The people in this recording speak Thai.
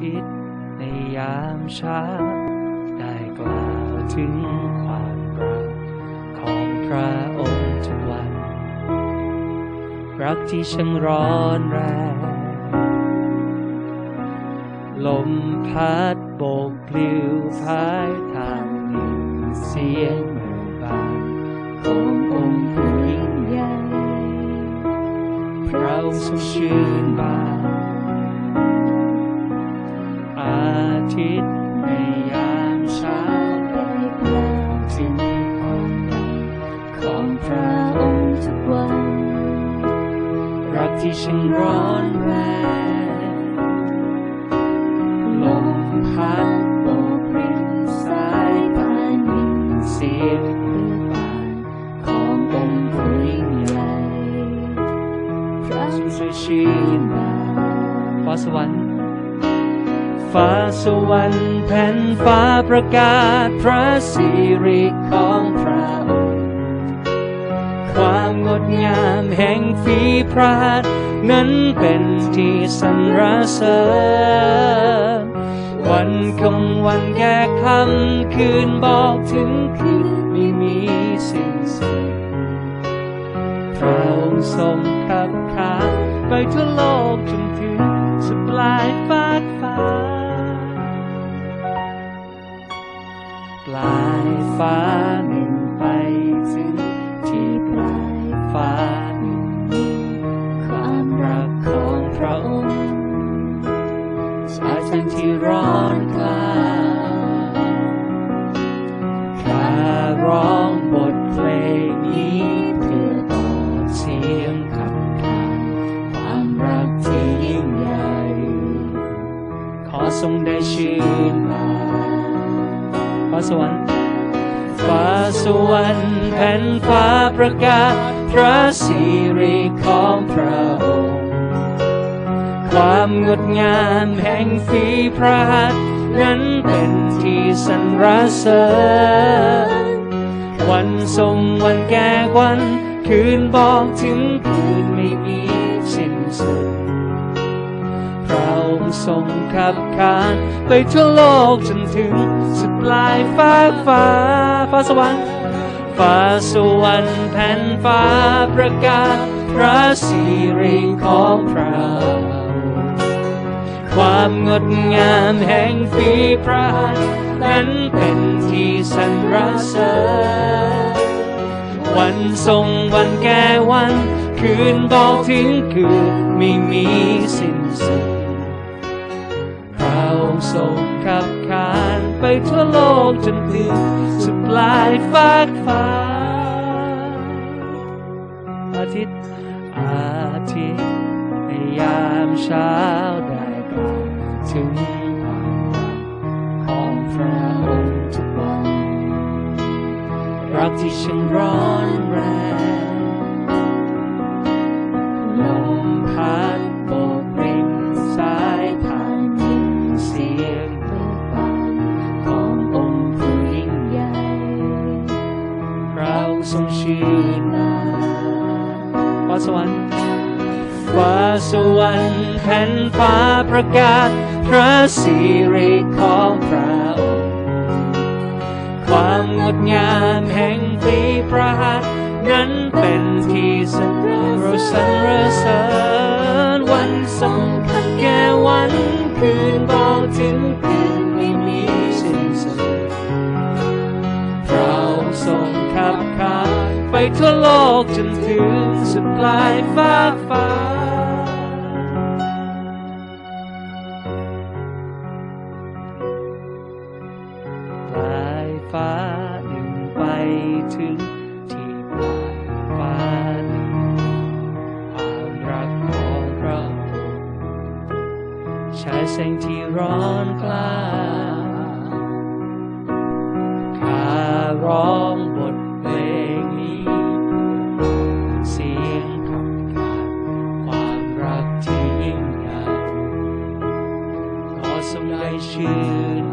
ทิตย์ในยามเช้า ได้กล่าวถึงความรักของพระองค์ทุกวัน รักที่ช่างร้อนแรง ลมพัดโบกปลิวพายทางดินเสียงเมือบานขององค์ผู้ยิ่งใหญ่พระองค์ทรงชื่นบาน ทิตย์ในยามเช้าได้กล่าวถึงควารของพระองค์ทุกวัน รักที่ช่างร้อนแรงลมพัดโบกริมสายพานยินเสียงเรือบานขององค์ผู้ยิ่งใหญ่พระทรงช่วยชื่นานฟ้าสวรรค์ ฟ้าสวรรค์แผ่นฟ้าประกาศพระสิริของพระองค์ความงดงามแห่งฝีพระหัตถ์นั้นเป็นที่สรรเสริญวันคงวันแก่คำคืนบอกถึงคืนไม่มีสิ้นสุดพระองค์ทรงขับขานไปทั่วโลกจนถึง สายแสงที่ร้อนกล้าข้าร้องบทเพลงนี้เพื่อต่อเสียงขับขานความรักที่ยิ่งใหญ่ ขอทรงได้ชื่นบานฟ้าสวรรค์ฟ้าสวรรค์แผ่นฟ้าประกาศพระสิริของพระองค์ ความงดงามแห่งฝีพระหัตถ์นั้นเป็นที่สรรเสริญวันทรงวันแก่วันคืนบอกถึงคืนไม่มีสิ้นสุดพระองค์ทรงขับขานไปทั่วโลกจนถึงสุดปลายฟ้าฟ้าฟ้าสวรรค์ฟ้าสวรรค์แผ่นฟ้าประกาศพระสิริของพระอง ความงดงามแห่งฝีพระหัตถ์นั้นเป็นที่สรรเสริญวันทรงวันแก่วัน คืนบอกถึงคืนไม่มีสิ้นสุดพระองค์ทรงขับขานไปทั่วโลกจนถึงสุดปลายฟากฟ้า อาทิตย์อาทิตย์ในยามเช้า รักที่ช่างร้อนแรงลมพัดโบกริมสายผ่านยินเสียงเบิกบานขององค์ผู้ยิ่งใหญ่เราทรงชื่นบานฟ้าสวรรค์ฟ้าสวรรค์แผ่นฟ้าประกาศพระสิริของพระ ความงดงามแห่งฝีพระหัตถ์นั้นเป็นที่สรรรเสริญวันทรงขันแก่วันคืนบอกถึงคืนไม่มีสิ้นสุดเราทรงขับขานไปทั่วโลกจนถึงสุดปลายฟ้าฟ้า ถึงที่ปลายฟ้าความรักของเราฉายแสงที่ร้อนกล้าข้าร้องบทเพลงนี้ เสียงขับขานความรักที่ยิ่งใหญ่ขอทรงได้ชื่น